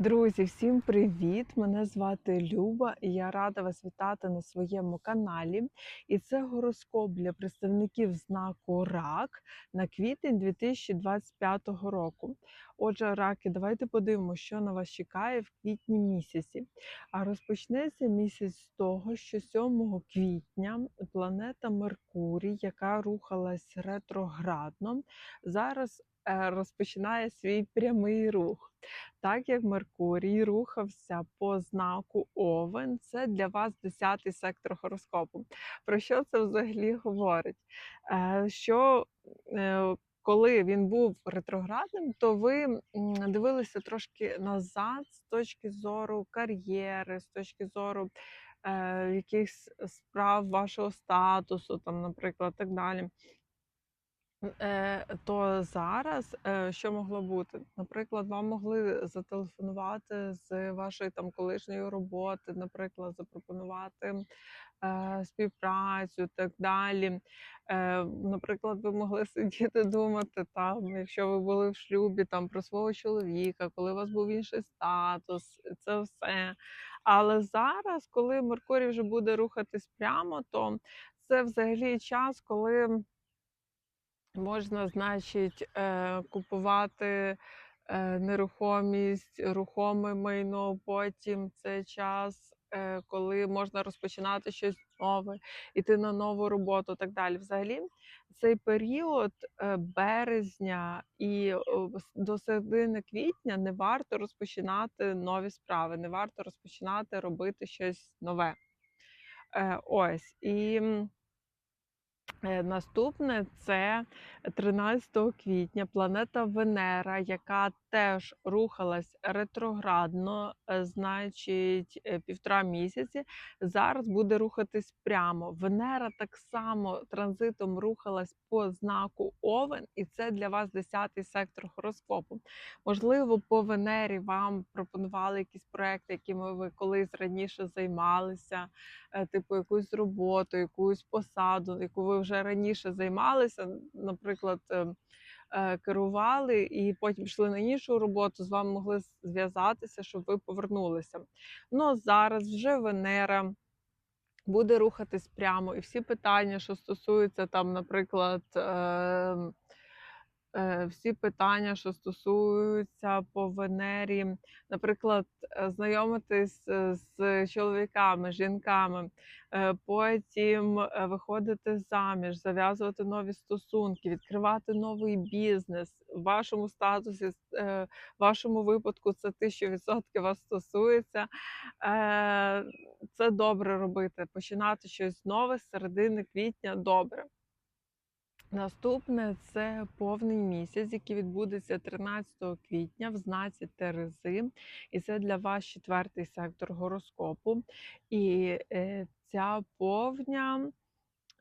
Друзі, всім привіт! Мене звати Люба, і я рада вас вітати на своєму каналі. І це гороскоп для представників знаку РАК на квітень 2025 року. Отже, раки, давайте подивимося, що на вас чекає в квітні місяці. А розпочнеться місяць з того, що 7 квітня планета Меркурій, яка рухалась ретроградно, зараз е, розпочинає свій прямий рух. Так як Меркурій рухався по знаку Овен, це для вас 10-й сектор гороскопу. Про що це взагалі говорить? Е, Що е, коли він був ретроградним, то ви дивилися трошки назад з точки зору кар'єри, з точки зору е, якихось справ вашого статусу, там, наприклад, так далі. Е, то зараз, е, що могло бути? Наприклад, вам могли зателефонувати з вашої там колишньої роботи, наприклад, запропонувати співпрацю, так далі. Е, наприклад, ви могли сидіти думати там, якщо ви були в шлюбі, там про свого чоловіка, коли у вас був інший статус, це все. Але зараз, коли Меркурій вже буде рухатись прямо, то це взагалі час, коли. Можна, значить, е, купувати е, нерухомість, рухоме майно. Потім це час, е, коли можна розпочинати щось нове, іти на нову роботу, так далі. Взагалі, цей період е, березня і до середини квітня не варто розпочинати нові справи, не варто розпочинати робити щось нове. Е, ось і. Е, Наступне це 13 квітня планета Венера, яка теж рухалась ретроградно, е, значить е, півтора місяці. Зараз буде рухатись прямо. Венера так само транзитом рухалась по знаку Овен, і це для вас 10-й сектор гороскопу. Можливо, по Венері вам пропонували якісь проекти, якими ви колись раніше займалися е, типу якусь роботу, якусь посаду, яку ви вже раніше займалися, наприклад, е, е, керували, і потім пішли на іншу роботу, з вами могли зв'язатися, щоб ви повернулися. Ну зараз вже Венера. Буде рухатись прямо, і всі питання, що стосуються там, наприклад, е, е, всі питання, що стосуються по Венері, наприклад, е, знайомитись е, з чоловіками, жінками, е, потім е, виходити заміж, зав'язувати нові стосунки, відкривати новий бізнес. В вашому статусі, е, в вашому випадку, це 1000% вас стосується. Е, Це добре робити. Починати щось нове з середини квітня добре. Наступне це повний місяць, який відбудеться 13 квітня в знаці Терези, і це для вас четвертий сектор гороскопу. І е, ця повня,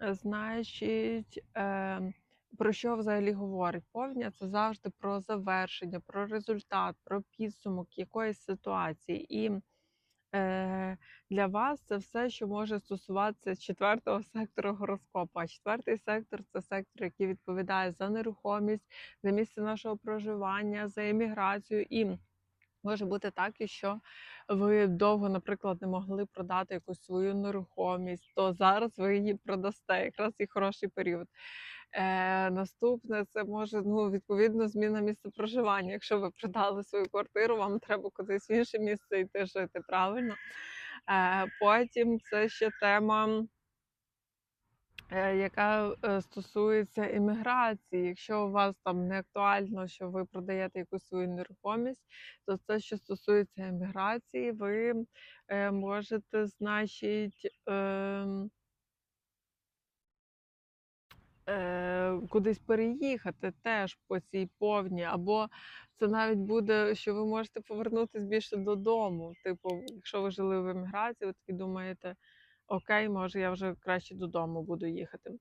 е, значить, е, про що взагалі говорить? Повня це завжди про завершення, про результат, про підсумок якоїсь ситуації. І для вас це все, що може стосуватися четвертого сектору гороскопу. Четвертий сектор це сектор, який відповідає за нерухомість, за місце нашого проживання, за еміграцію. І може бути так, і що ви довго, наприклад, не могли продати якусь свою нерухомість, то зараз ви її продасте. Якраз і хороший період. Е, наступне це може ну відповідно зміна місця проживання. Якщо ви продали свою квартиру, вам треба кудись в інше місце йти жити правильно. Е, потім це ще тема. е, Яка е, стосується імміграції, якщо у вас там не актуально, що ви продаєте якусь свою нерухомість, то це, що стосується імміграції, ви е, можете, значить, ем, е, кудись переїхати теж по цій повні, або це навіть буде, що ви можете повернутися більше додому. Типу, якщо ви жили в еміграції, ви такі думаєте, окей, може я вже краще додому буду їхати.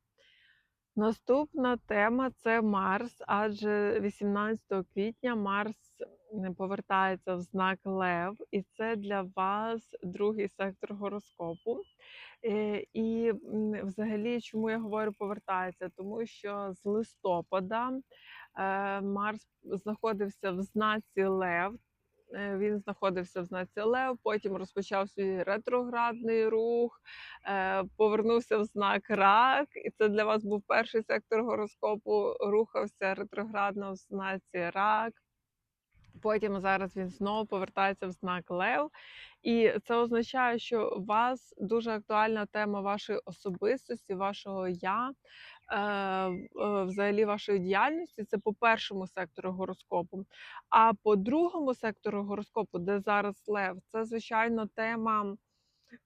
Наступна тема це Марс, адже 18 квітня Марс повертається в знак Лев, і це для вас другий сектор гороскопу. Е, І взагалі, чому я говорю повертається? Тому що з листопада е, Марс знаходився в знаці Лев. е, він знаходився в знаці Лев, потім розпочав свій ретроградний рух, повернувся в знак Рак, і це для вас був перший сектор гороскопу. Рухався ретроградно в знаці Рак. Потім зараз він знову повертається в знак Лев, і це означає, що у вас дуже актуальна тема вашої особистості, вашого я, е, е, взагалі вашої діяльності. Це по першому сектору гороскопу. А по другому сектору гороскопу, де зараз Лев, це звичайно тема.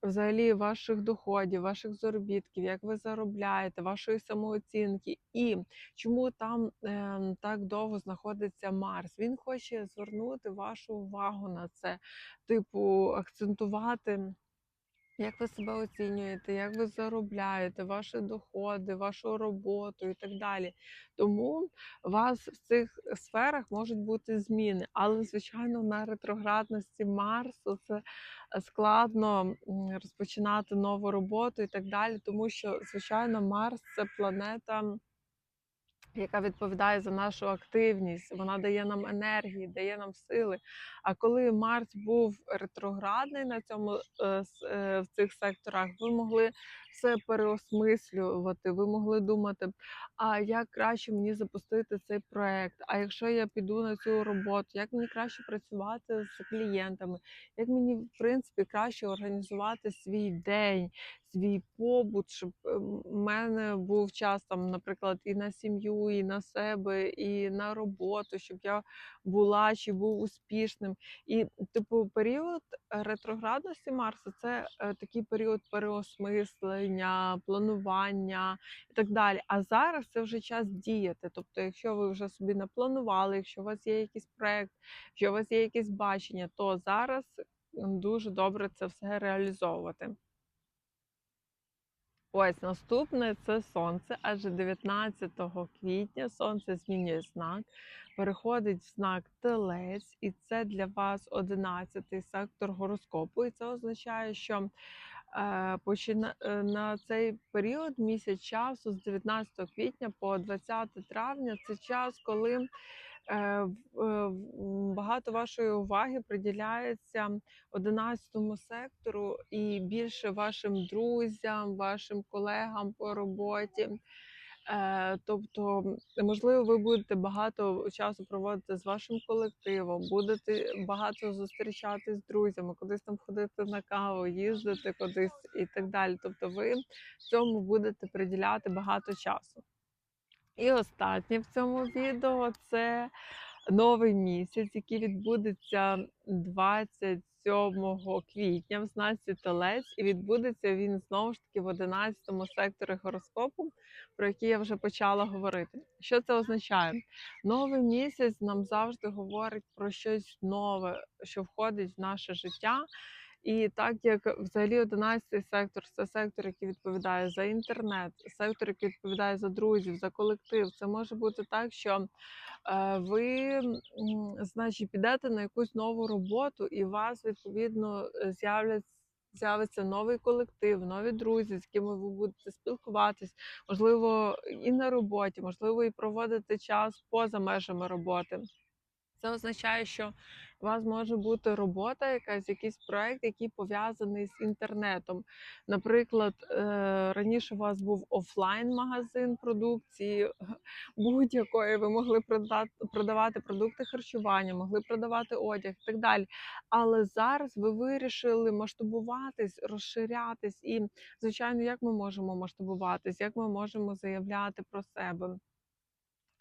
Взагалі ваших доходів, ваших заробітків, як ви заробляєте, вашої самооцінки, і чому там е, так довго знаходиться Марс? Він хоче звернути вашу увагу на це, типу, акцентувати. Як ви себе оцінюєте, як ви заробляєте, ваші доходи, вашу роботу і так далі. Тому у вас в цих сферах можуть бути зміни, але звичайно на ретроградності Марсу це е, складно розпочинати нову роботу і так далі, тому що звичайно Марс це планета яка відповідає за нашу активність, вона дає нам енергії, дає нам сили. А коли Марс був ретроградний на цьому е, е, в цих секторах, ви могли все переосмислювати, ви могли думати, а як краще мені запустити цей проект? А якщо я піду на цю роботу, як мені краще працювати з клієнтами? Як мені в принципі краще організувати свій день? свій побут, щоб е, в мене був час там, наприклад, і на сім'ю, і на себе, і на роботу, щоб я була чи був успішним. І, типу, період ретроградності Марса це е, такий період переосмислення, планування і так далі. А зараз це вже час діяти. Тобто, якщо ви вже собі напланували, якщо у вас є якийсь проект, якщо у вас є якесь бачення, то зараз дуже добре це все реалізовувати. Ось наступне це сонце, адже 19 квітня сонце змінює знак, переходить в знак Телець, і це для вас 11 сектор гороскопу. І це означає, що на цей період місяць часу з 19 квітня по 20 травня це час, коли Е, е, багато вашої уваги приділяється 11 сектору і більше вашим друзям, вашим колегам по роботі. Е, Тобто, можливо, ви будете багато часу проводити з вашим колективом, будете багато зустрічатись з друзями, кудись там ходити на каву, їздити кудись і так далі. Тобто, ви цьому будете приділяти багато часу. І останнє в цьому відео це новий місяць, який відбудеться 27 квітня в знаці Телець, і відбудеться він знову ж таки в 11 секторі гороскопу, про який я вже почала говорити. Що це означає? Новий місяць нам завжди говорить про щось нове, що входить в наше життя. І так як взагалі 11 сектор це сектор, який відповідає за інтернет, сектор, який відповідає за друзів, за колектив. Це може бути так, що е, ви, значить, підете на якусь нову роботу, і вас відповідно з'являться. З'явиться новий колектив, нові друзі, з ким ви будете спілкуватись, можливо, і на роботі, можливо, і проводити час поза межами роботи. Це означає, що у вас може бути робота, якась якийсь проект, який пов'язаний з інтернетом. Наприклад, е, раніше у вас був офлайн-магазин продукції будь-якої. Ви могли продавати продукти харчування, могли продавати одяг і так далі. Але зараз ви вирішили масштабуватись, розширятись. І, звичайно, як ми можемо масштабуватись, як ми можемо заявляти про себе.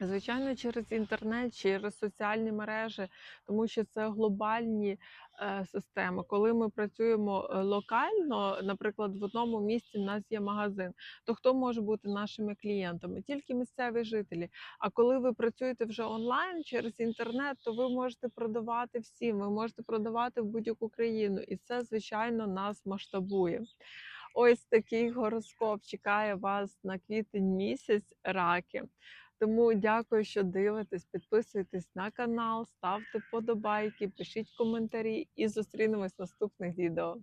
Звичайно, через інтернет, через соціальні мережі, тому що це глобальні е, системи. Коли ми працюємо е, локально, наприклад, в одному місці в нас є магазин, то хто може бути нашими клієнтами? Тільки місцеві жителі. А коли ви працюєте вже онлайн через інтернет, то ви можете продавати всім, ви можете продавати в будь-яку країну, і це звичайно нас масштабує. Ось такий гороскоп чекає вас на квітень місяць раки. Тому дякую, що дивитесь. Підписуйтесь на канал, ставте подобайки, пишіть коментарі і зустрінемось в наступних відео.